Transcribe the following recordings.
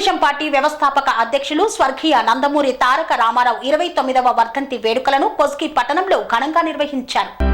Telugu Desam party వ్యవస్థాపక అధ్యక్షులు స్వర్గీయ నందమూరి తారక రామారావు ఇరవై తొమ్మిదవ వర్ధంతి వేడుకలను కొస్కి పట్టణంలో ఘనంగా నిర్వహించారు.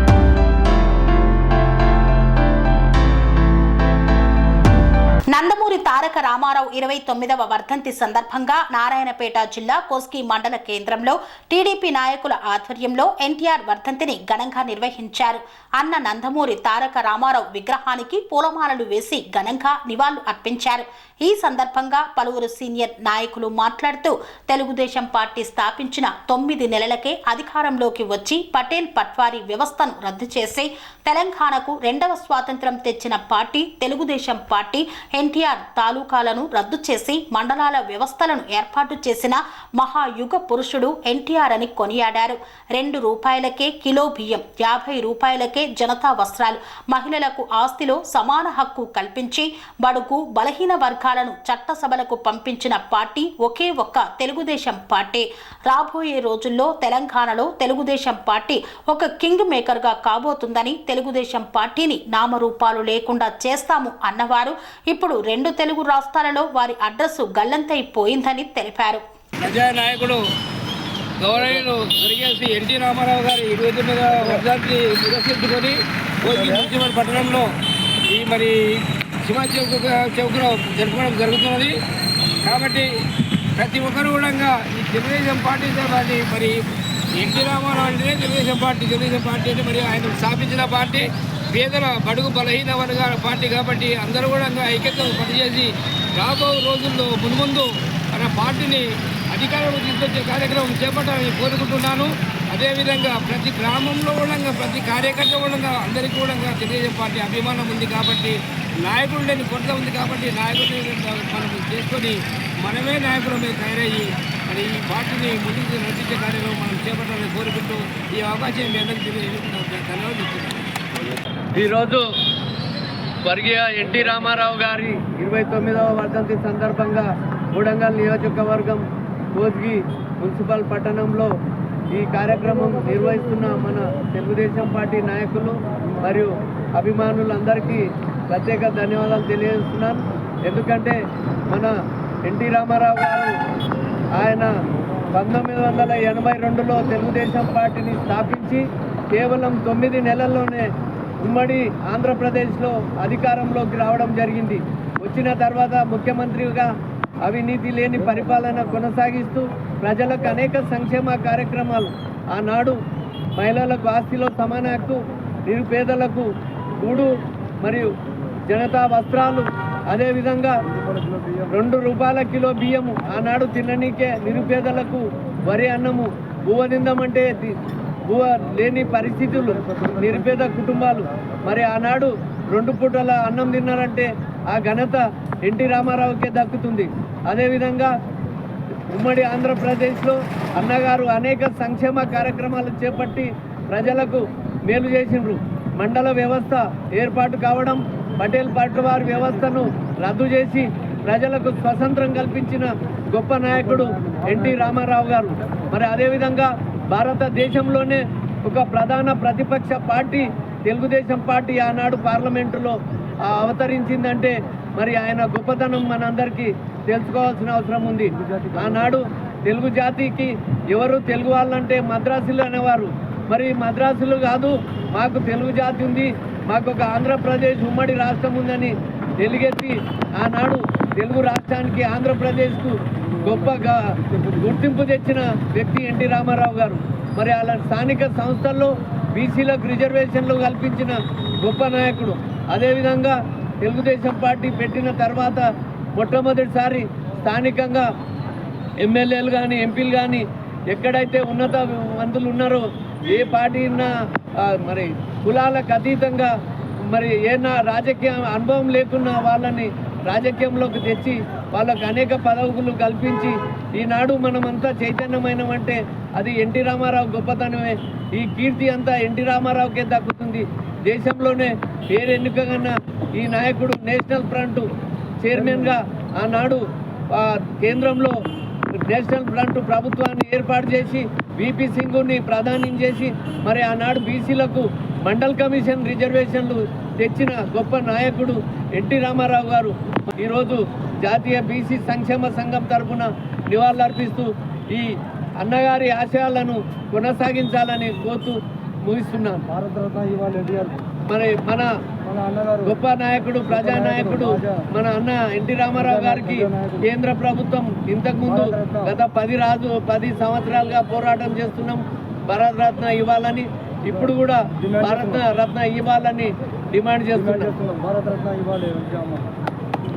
తారక రామారావు ఇరవై తొమ్మిదవ వర్ధంతి సందర్భంగా నారాయణపేట జిల్లా కోస్కి మండల కేంద్రంలో టీడీపీ నాయకుల ఆధ్వర్యంలో ఎన్టీఆర్ వర్ధంతిని ఘనంగా నిర్వహించారు. అన్న నందమూరి తారక రామారావు విగ్రహానికి పూలమాలలు వేసి ఘనంగా నివాళులు అర్పించారు. ఈ సందర్భంగా పలువురు సీనియర్ నాయకులు మాట్లాడుతూ తెలుగుదేశం పార్టీ స్థాపించిన తొమ్మిది నెలలకే అధికారంలోకి వచ్చి పటేల్ పట్వారీ వ్యవస్థను రద్దు చేసి తెలంగాణకు రెండవ స్వాతంత్రం తెచ్చిన పార్టీ తెలుగుదేశం పార్టీ ఎన్టీఆర్ తాలూకాలను రద్దు చేసి మండలాల వ్యవస్థలను ఏర్పాటు చేసిన మహాయుగ పురుషుడు ఎన్టీఆర్ అని కొనియాడారు. రెండు రూపాయలకే కిలో బియ్యం యాభై రూపాయలకే జనతా వస్త్రాలు. మహిళలకు ఆస్తిలో సమాన హక్కు కల్పించి బడుగు బలహీన వర్గాలను చట్టసభలకు పంపించిన పార్టీ ఒకే ఒక్క తెలుగుదేశం పార్టీ. రాబోయే రోజుల్లో తెలంగాణలో తెలుగుదేశం పార్టీ ఒక కింగ్ మేకర్గా కాబోతుందని తెలుగుదేశం పార్టీని నామరూపాలు లేకుండా చేస్తాము అన్నవారు. ఇప్పుడు రెండు తెలుగు రాష్ట్రాలలో వారి అడ్రస్సు గల్లంతైపోయిందని తెలిపారు. నాయకుడు గౌరవీయులు స్వర్గీయ ఎన్టీ రామారావు గారి ఇరవై తొమ్మిదవ వర్షాన్ని నిరసించుకొని మున్సిపల్ పట్టణంలో ఈ మరి శివ చౌక చౌకలో జరుపుకోవడం జరుగుతున్నది. కాబట్టి ప్రతి ఒక్కరు కూడా ఈ తెలుగుదేశం పార్టీ పార్టీ మరి ఎన్టీ రామారావు అంటేనే తెలుగుదేశం పార్టీ తెలుగుదేశం పార్టీ అంటే మరి ఆయన స్థాపించిన పార్టీ. పేదల బడుగు బలహీన వర్గాల పార్టీ కాబట్టి అందరూ కూడా ఐక్యతను పనిచేసి రాబో రోజుల్లో మున్ముందు మన పార్టీని అధికారంలో తీసుకొచ్చే కార్యక్రమం చేపట్టాలని కోరుకుంటున్నాను. అదేవిధంగా ప్రతి గ్రామంలో కూడా ప్రతి కార్యకర్త కూడా అందరికీ కూడా తెలుగుదేశం పార్టీ అభిమానం ఉంది కాబట్టి నాయకుడు లేని కొరత ఉంది కాబట్టి నాయకుడు మనం చేసుకొని మనమే నాయకుల మీద తయారయ్యి మరి ఈ పార్టీని ముందుకు నడిపించే కార్యక్రమం మనం చేపట్టాలని కోరుకుంటూ ఈ అవకాశం మీ అందరికీ ధన్యవాదాలు. ఈరోజు స్వర్గీయ ఎన్టీ రామారావు గారి ఇరవై తొమ్మిదవ వర్ధంతి సందర్భంగా మూడంగల్ నియోజకవర్గం కోజ్గి మున్సిపల్ పట్టణంలో ఈ కార్యక్రమం నిర్వహిస్తున్న మన తెలుగుదేశం పార్టీ నాయకులు మరియు అభిమానులందరికీ ప్రత్యేక ధన్యవాదాలు తెలియజేస్తున్నాను. ఎందుకంటే మన ఎన్టీ రామారావు గారు ఆయన పంతొమ్మిది వందల ఎనభై రెండులో తెలుగుదేశం పార్టీని స్థాపించి కేవలం తొమ్మిది నెలల్లోనే ఉమ్మడి ఆంధ్రప్రదేశ్లో అధికారంలోకి రావడం జరిగింది. వచ్చిన తర్వాత ముఖ్యమంత్రిగా అవినీతి లేని పరిపాలన కొనసాగిస్తూ ప్రజలకు అనేక సంక్షేమ కార్యక్రమాలు ఆనాడు మహిళలకు ఆస్తిలో సమాన హక్కు నిరుపేదలకు గూడు మరియు జనతా వస్త్రాలు అదేవిధంగా రెండు రూపాయల కిలో బియ్యము ఆనాడు తిననీకే నిరుపేదలకు వరి అన్నము బువ్వ అంటే భూ లేని పరిస్థితులు నిరుపేద కుటుంబాలు. మరి ఆనాడు రెండు పూటల అన్నం తిన్నారంటే ఆ ఘనత ఎన్టీ రామారావుకే దక్కుతుంది. అదేవిధంగా ఉమ్మడి ఆంధ్రప్రదేశ్లో అన్నగారు అనేక సంక్షేమ కార్యక్రమాలు చేపట్టి ప్రజలకు మేలు చేసిండ్రు. మండల వ్యవస్థ ఏర్పాటు కావడం పటేల్ పట్టువారి వ్యవస్థను రద్దు చేసి ప్రజలకు స్వతంత్రం కల్పించిన గొప్ప నాయకుడు ఎన్టీ రామారావు గారు. మరి అదేవిధంగా భారతదేశంలోనే ఒక ప్రధాన ప్రతిపక్ష పార్టీ తెలుగుదేశం పార్టీ ఆనాడు పార్లమెంటులో అవతరించిందంటే మరి ఆయన గొప్పతనం మనందరికీ తెలుసుకోవాల్సిన అవసరం ఉంది. ఆనాడు తెలుగు జాతికి ఎవరు తెలుగు వాళ్ళంటే మద్రాసులు అనేవారు. మరి మద్రాసులు కాదు మాకు తెలుగు జాతి ఉంది మాకు ఒక ఆంధ్రప్రదేశ్ ఉమ్మడి రాష్ట్రం ఉందని తెలుగెత్తి ఆనాడు తెలుగు రాష్ట్రానికి ఆంధ్రప్రదేశ్కు గొప్పగా గుర్తింపు తెచ్చిన వ్యక్తి ఎన్టీ రామారావు గారు. మరి అలా స్థానిక సంస్థల్లో బీసీలకు రిజర్వేషన్లు కల్పించిన గొప్ప నాయకుడు. అదేవిధంగా తెలుగుదేశం పార్టీ పెట్టిన తర్వాత మొట్టమొదటిసారి స్థానికంగా ఎమ్మెల్యేలు కానీ ఎంపీలు కానీ ఎక్కడైతే ఉన్నత మంత్రులు ఉన్నారో ఏ పార్టీ మరి కులాలకు అతీతంగా మరి ఏనా రాజకీయ అనుభవం లేకున్నా వాళ్ళని రాజకీయంలోకి తెచ్చి వాళ్ళకు అనేక పదవులు కల్పించి ఈనాడు మనమంతా చైతన్యమైనమంటే అది ఎన్టీ రామారావు గొప్పతనమే. ఈ కీర్తి అంతా ఎన్టీ రామారావుకే దక్కుతుంది. దేశంలోనే పేరు ఎన్నికగన్న ఈ నాయకుడు నేషనల్ ఫ్రంట్ చైర్మన్గా ఆనాడు కేంద్రంలో నేషనల్ ఫ్రంట్ ప్రభుత్వాన్ని ఏర్పాటు చేసి బీపీ సింగుని ప్రధాని చేసి మరి ఆనాడు బీసీలకు మండల్ కమిషన్ రిజర్వేషన్లు తెచ్చిన గొప్ప నాయకుడు ఎన్టీ రామారావు గారు. ఈరోజు జాతీయ బీసీ సంక్షేమ సంఘం తరఫున నివాళులర్పిస్తూ ఈ అన్నగారి ఆశయాలను కొనసాగించాలని కోరుతూ ముగిస్తున్నాను. మరి మన గొప్ప నాయకుడు ప్రజానాయకుడు మన అన్న ఎన్టీ రామారావు గారికి కేంద్ర ప్రభుత్వం ఇంతకుముందు గత పది రాజు పది సంవత్సరాలుగా పోరాటం చేస్తున్నాం భారత రత్న ఇవ్వాలని. ఇప్పుడు కూడా భారత రత్న ఇవ్వాలని డిమాండ్ చేస్తున్నాం. చేస్తున్నాం. భారతరత్న ఇవాళ